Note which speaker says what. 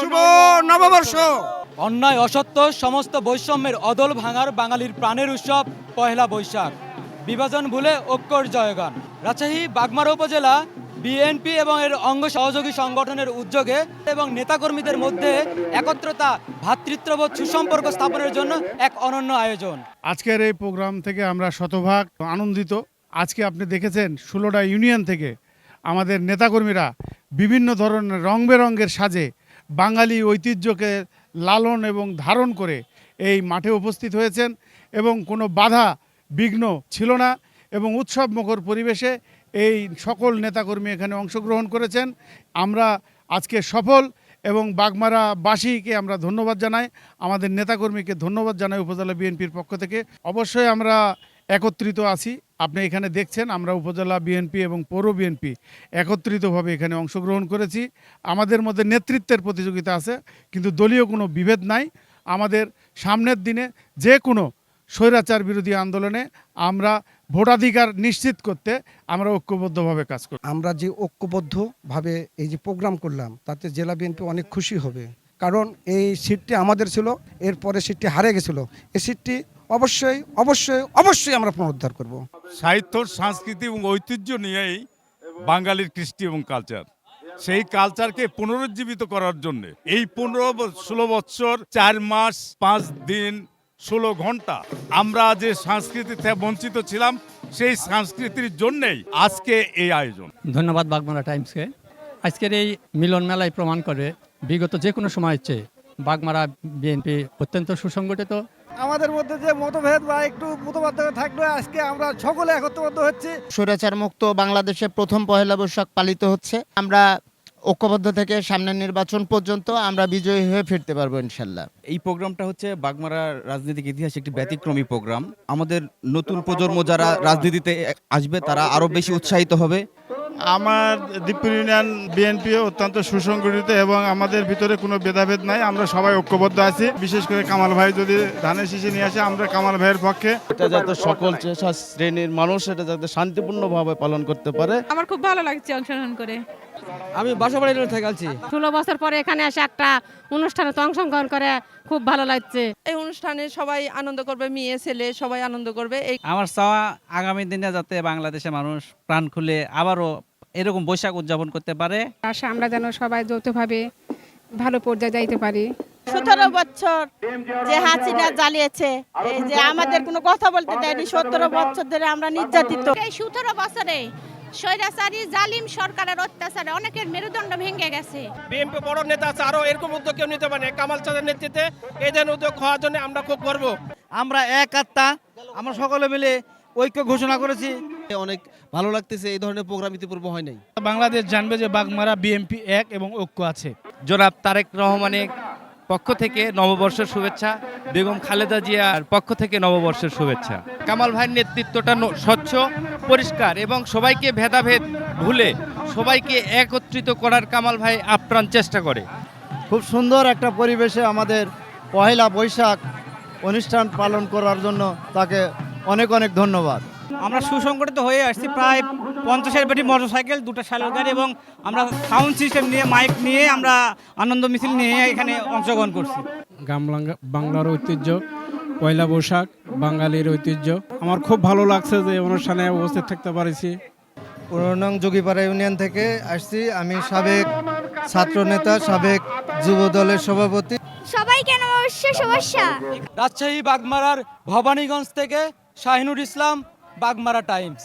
Speaker 1: শুভ নববর্ষ।
Speaker 2: অন্যায় অসত্য সমস্ত বৈষম্যের অদল ভাঙার বাঙালির প্রাণের উৎসব পহেলা বৈশাখ। বিভাজন ভুলে ঐক্যর জয়গান। রাজশাহী বাগমারা উপজেলা বিএনপি এবং এর অঙ্গ সহযোগী সংগঠনের উদ্যোগে এবং নেতাকর্মীদের মধ্যে একত্রতা ভ্রাতৃত্ববোধ সুসম্পর্ক স্থাপনের জন্য এক অনন্য আয়োজন।
Speaker 3: আজকের এই প্রোগ্রাম থেকে আমরা শতভাগ আনন্দিত। আজকে আপনি দেখেছেন ষোলোটা ইউনিয়ন থেকে আমাদের নেতাকর্মীরা বিভিন্ন ধরনের রং বেরঙের সাজে বাঙালি ঐতিহ্যকে লালন এবং ধারণ করে এই মাঠে উপস্থিত হয়েছেন এবং কোনো বাধা বিঘ্ন ছিল না এবং উৎসব মুখর পরিবেশে এই সকল নেতাকর্মী এখানে অংশগ্রহণ করেছেন। আমরা আজকে সফল এবং বাগমারাবাসীকে আমরা ধন্যবাদ জানাই। আমাদের নেতাকর্মীকে ধন্যবাদ জানাই উপজেলা বিএনপির পক্ষ থেকে। অবশ্যই আমরা একত্রিত আছি। আপনি এখানে দেখছেন, আমরা উপজেলা বিএনপি এবং পৌর বিএনপি একত্রিতভাবে এখানে অংশগ্রহণ করেছি। আমাদের মধ্যে নেতৃত্বের প্রতিযোগিতা আছে, কিন্তু দলীয় কোনো বিভেদ নাই। আমাদের সামনের দিনে যে কোনো স্বৈরাচার বিরোধী আন্দোলনে আমরা ভোটাধিকার নিশ্চিত করতে আমরা ঐক্যবদ্ধভাবে কাজ করি।
Speaker 4: আমরা যে ঐক্যবদ্ধভাবে এই যে প্রোগ্রাম করলাম, তাতে জেলা বিএনপি অনেক খুশি হবে। কারণ এই সিটটি আমাদের ছিল, এরপরে সিটটি হারে গেছিল। এই সিটটি অবশ্যই অবশ্যই অবশ্যই আমরা পুনরুদ্ধার করব।
Speaker 5: সাহিত্য সংস্কৃতি এবং ঐতিহ্য নিয়েই বাঙালির কৃষ্টি এবং কালচার সেই কালচারকে পুনরুজ্জীবিত করার জন্য এই পনেরো ষোলো বছর চার মাস পাঁচ দিন ষোলো ঘণ্টা আমরা যে সংস্কৃতি থেকে বঞ্চিত ছিলাম সেই সংস্কৃতির জন্যেই আজকে এই আয়োজন।
Speaker 6: ধন্যবাদ বাগমারা টাইমসকে। আজকের এই মিলন মেলায় প্রমাণ করে বিগত যে কোনো সময়ের চেয়ে বাগমারা বিএনপি অত্যন্ত সুসংগঠিত
Speaker 7: আমাদের মধ্যে যে মতভেদ বা একটু মতবাদ থাকবে আজকে আমরা সকলে একত্রবদ্ধ হচ্ছি।
Speaker 8: স্বৈরাচার মুক্ত বাংলাদেশে প্রথম পহেলা বৈশাখ পালিত হচ্ছে। আমরা ঐক্যবদ্ধ থেকে সামনের নির্বাচন পর্যন্ত আমরা বিজয়ী হয়ে ফিরতে পারব ইনশাল্লাহ।
Speaker 9: এই প্রোগ্রামটা হচ্ছে বাগমারা রাজনৈতিক ইতিহাসে একটি ব্যতিক্রমী প্রোগ্রাম। আমাদের নতুন প্রজন্ম যারা রাজনীতিতে আসবে তারা আরও বেশি উৎসাহিত হবে।
Speaker 3: আমার দীপুর ইউনিয়ন বিএনপি অত্যন্ত সুসংগঠিত এবং আমাদের ভিতরে কোনো ভেদাভেদ নাই আমরা সবাই ঐক্যবদ্ধ আছি। বিশেষ করে কামাল ভাই যদি ধানের শীষে নিয়ে আসে আমরা কামাল ভাইয়ের পক্ষে।
Speaker 10: এটা যাতে সকল শ্রেণির মানুষ এটা যাতে শান্তিপূর্ণভাবে পালন করতে পারে।
Speaker 11: আমার খুব ভালো লাগছে অংশগ্রহণ করে।
Speaker 2: আমি বাসাবাড়ি থেকে আছি।
Speaker 11: ষোলো বছর পরে এখানে এসে একটা অনুষ্ঠানে তো অংশগ্রহণ করে খুব ভালো লাগছে।
Speaker 12: এই অনুষ্ঠানে সবাই আনন্দ করবে মেয়ে ছেলে সবাই আনন্দ করবে। এই
Speaker 6: আমার চাওয়া আগামী দিনে যাতে বাংলাদেশের মানুষ প্রাণ খুলে আবারও এরকম বৈশাখ উদযাপন করতে পারে?
Speaker 11: আশা আমরা যেন সবাই যৌথভাবে ভালো পর্যায়ে যাইতে পারি।
Speaker 12: সতেরো বছর যে হাসিনা জ্বালিয়েছে এই যে আমাদের কোনো কথা বলতে দেয়নি সতেরো বছর ধরে আমরা নির্যাতিত।
Speaker 11: এই সতেরো বছরে স্বৈরাচারী জালিম সরকারের অত্যাচারে অনেকের মেরুদণ্ড ভেঙে গেছে।
Speaker 7: বিএনপি বড় নেতা আছে আরও এরকম উদ্যোগ কেউ নিতে পারে কামাল চাঁদের নেতৃত্বে এই উদ্যোগ হওয়ার জন্য আমরা খুব গর্ব।
Speaker 2: আমরা এক আত্মা আমরা সকলে মিলে ঐক্য ঘোষণা করেছি।
Speaker 10: অনেক ভালো লাগতেছে এই ধরনের প্রোগ্রাম ইতিপূর্বে হয় নাই।
Speaker 7: বাংলাদেশ জানবে যে বাগমারা বিএনপি এক এবং ঐক্য আছে।
Speaker 6: জনাব তারেক রহমানের পক্ষ থেকে নববর্ষের শুভেচ্ছা বেগম খালেদা জিয়ার পক্ষ থেকে নববর্ষের শুভেচ্ছা। কামাল ভাইয়ের নেতৃত্বটা ন- স্বচ্ছ পরিষ্কার এবং সবাইকে ভেদাভেদ ভুলে সবাইকে একত্রিত করার কামাল ভাই আপ্রাণ চেষ্টা করে।
Speaker 10: খুব সুন্দর একটা পরিবেশে আমাদের পহেলা বৈশাখ অনুষ্ঠান পালন করার জন্য তাকে অনেক অনেক ধন্যবাদ।
Speaker 6: আমরা সুসংগঠিত হয়ে আসছি প্রায় পঞ্চাশের বেটি মোটরসাইকেল দুটো সালের গাড়ি এবং আমরা সাউন্ড সিস্টেম নিয়ে মাইক নিয়ে আমরা আনন্দ মিছিল নিয়ে এখানে অংশগ্রহণ করছি।
Speaker 7: বাংলার ঐতিহ্য পয়লা বৈশাখ বাঙালির ঐতিহ্য। আমার খুব ভালো লাগছে যে অনুষ্ঠানে উপস্থিত থাকতে পারছি।
Speaker 4: পুরনং যোগীপাড়া ইউনিয়ন থেকে আসছি। আমি সাবেক ছাত্র নেতা সাবেক যুব দলের সভাপতি।
Speaker 11: সবাইকে নববর্ষ সমস্যা
Speaker 2: রাজশাহী বাগমারার ভবানীগঞ্জ থেকে শাহিনুর ইসলাম বাগমারা টাইমস।